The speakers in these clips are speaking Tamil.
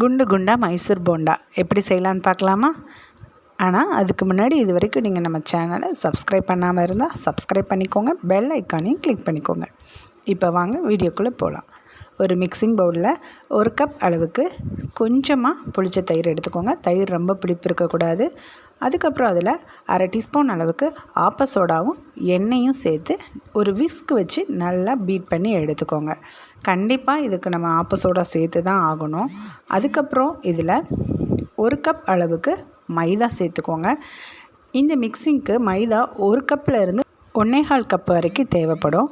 குண்டு குண்டாக மைசூர் போண்டா. எப்படி செய்யலான்னு பார்க்கலாமா? ஆனால் அதுக்கு முன்னாடி இது வரைக்கும் நீங்கள் நம்ம சேனலை சப்ஸ்கிரைப் பண்ணாமல் இருந்தால் சப்ஸ்கிரைப் பண்ணிக்கோங்க. பெல் ஐக்கானையும் கிளிக் பண்ணிக்கோங்க. இப்போ வாங்க வீடியோக்குள்ளே போகலாம் ஒரு மிக்சிங் பவுலில் ஒரு கப் அளவுக்கு கொஞ்சமாக புளிச்ச தயிர் எடுத்துக்கோங்க. தயிர் ரொம்ப புளிப்பு இருக்கக்கூடாது. அதுக்கப்புறம் அதில் அரை டீஸ்பூன் அளவுக்கு ஆப்ப சோடாவும் எண்ணெயும் சேர்த்து ஒரு விஸ்க் வச்சு நல்லா பீட் பண்ணி எடுத்துக்கோங்க. கண்டிப்பாக இதுக்கு நம்ம ஆப்ப சோடா சேர்த்து தான் ஆகணும். அதுக்கப்புறம் இதில் ஒரு கப் அளவுக்கு மைதா சேர்த்துக்கோங்க. இந்த மிக்சிங்க்கு மைதா ஒரு கப்பில் இருந்து ஒன்னேகால் கப் வரைக்கும் தேவைப்படும்.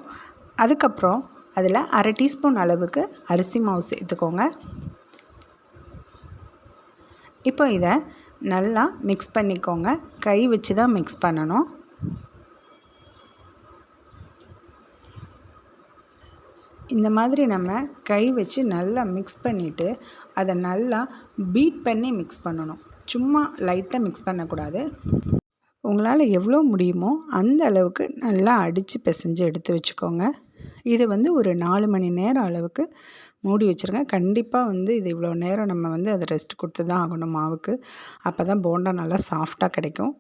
அதுக்கப்புறம் அதில் அரை டீஸ்பூன் அளவுக்கு அரிசி மாவு சேர்த்துக்கோங்க. இப்போ இதை நல்லா மிக்ஸ் பண்ணிக்கோங்க. கை வச்சு தான் மிக்ஸ் பண்ணணும். இந்த மாதிரி நம்ம கை வச்சு நல்லா மிக்ஸ் பண்ணிவிட்டு அதை நல்லா பீட் பண்ணி மிக்ஸ் பண்ணணும். சும்மா லைட்டாக மிக்ஸ் பண்ணக்கூடாது. உங்களால் எவ்வளோ முடியுமோ அந்த அளவுக்கு நல்லா அடித்து பிசைஞ்சு எடுத்து வச்சுக்கோங்க. இதை வந்து ஒரு நாலு மணி நேரம் அளவுக்கு மூடி வச்சுருங்க. கண்டிப்பாக வந்து இது இவ்வளோ நேரம் நம்ம வந்து அதை ரெஸ்ட் கொடுத்து தான் ஆகணும் மாவுக்கு. அப்போ தான் போண்டா நல்லா சாஃப்டாக கிடைக்கும்.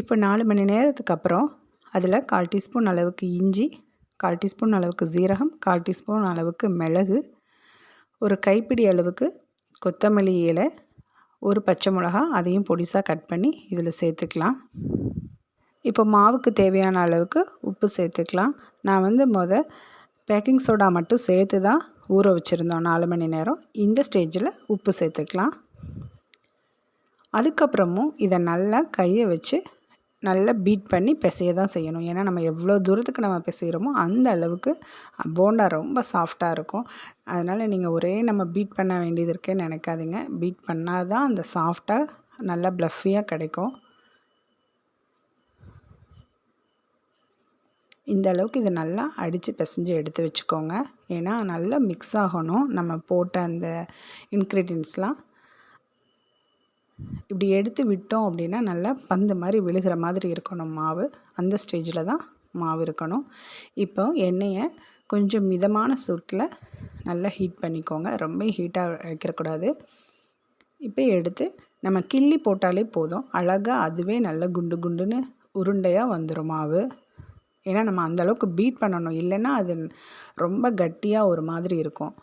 இப்போ நாலு மணி நேரத்துக்கு அப்புறம் அதில் கால் டீஸ்பூன் அளவுக்கு இஞ்சி கால் டீஸ்பூன் அளவுக்கு ஜீரகம் கால் டீஸ்பூன் அளவுக்கு மிளகு ஒரு கைப்பிடி அளவுக்கு கொத்தமல்லி இலை ஒரு பச்சை மிளகா அதையும் பொடிசாக கட் பண்ணி இதில் சேர்த்துக்கலாம். இப்போ மாவுக்கு தேவையான அளவுக்கு உப்பு சேர்த்துக்கலாம். நான் வந்து முத பேக்கிங் சோடா மட்டும் சேர்த்து தான் ஊற வச்சுருந்தோம். நாலு மணி நேரம். இந்த ஸ்டேஜில் உப்பு சேர்த்துக்கலாம். அதுக்கப்புறமும் இதை நல்லா கையை வச்சு நல்லா பீட் பண்ணி பிசைய தான் செய்யணும். ஏன்னா நம்ம எவ்வளோ தூரத்துக்கு நம்ம பிசைகிறோமோ அந்த அளவுக்கு போண்டா ரொம்ப சாஃப்டாக இருக்கும். அதனால் நீங்கள் ஒரே நம்ம பீட் பண்ண வேண்டியது இருக்கேன்னு நினைக்காதீங்க. பீட் பண்ணால் தான் அந்த சாஃப்டாக நல்லா ப்ளஃபியாக கிடைக்கும். இந்த அளவுக்கு இதை நல்லா அடித்து பிசைஞ்சு எடுத்து வச்சுக்கோங்க. ஏன்னா நல்லா மிக்ஸ் ஆகணும். நம்ம போட்ட அந்த இன்க்ரீடியன்ஸ்லாம் இப்படி எடுத்து விட்டோம் அப்படின்னா நல்லா பந்து மாதிரி விழுகிற மாதிரி இருக்கணும் மாவு. அந்த ஸ்டேஜில் தான் மாவு இருக்கணும். இப்போ எண்ணெயை கொஞ்சம் மிதமான சூட்டில் நல்லா ஹீட் பண்ணிக்கோங்க. ரொம்ப ஹீட்டாக வைக்கிறக்கூடாது இப்போ எடுத்து நம்ம கிள்ளி போட்டாலே போதும். அழகாக அதுவே நல்ல குண்டு குண்டுன்னு உருண்டையாக வந்துடும் மாவு. ஏன்னா நம்ம அந்தளவுக்கு பீட் பண்ணணும். இல்லைன்னா அது ரொம்ப கட்டியாக ஒரு மாதிரி இருக்கும்.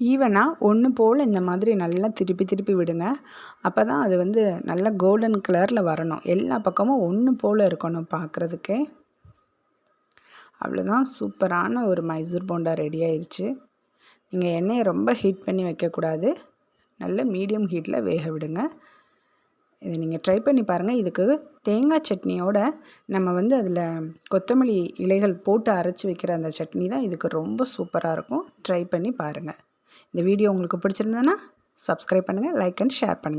ஈவனாக ஒன்று போல் இந்த மாதிரி நல்லா திருப்பி திருப்பி விடுங்க. அப்போ தான் அது வந்து நல்ல கோல்டன் கலரில் வரணும். எல்லா பக்கமும் ஒன்று போல் இருக்கணும் பார்க்குறதுக்கே அவ்வளோதான் சூப்பரான ஒரு மைசூர் போண்டா ரெடி ஆயிடுச்சு நீங்கள் எண்ணெயை ரொம்ப ஹீட் பண்ணி வைக்கக்கூடாது. நல்ல மீடியம் ஹீட்டில் வேக விடுங்க. இதை நீங்கள் ட்ரை பண்ணி பாருங்கள் இதுக்கு தேங்காய் சட்னியோட நம்ம வந்து அதில் கொத்தமல்லி இலைகள் போட்டு அரைச்சி வைக்கிற அந்த சட்னி தான் இதுக்கு ரொம்ப சூப்பராக இருக்கும். ட்ரை பண்ணி பாருங்கள் இந்த வீடியோ உங்களுக்கு பிடிச்சிருந்ததுன்னா சப்ஸ்கிரைப் பண்ணுங்கள் லைக் அண்ட் ஷேர் பண்ணுங்கள்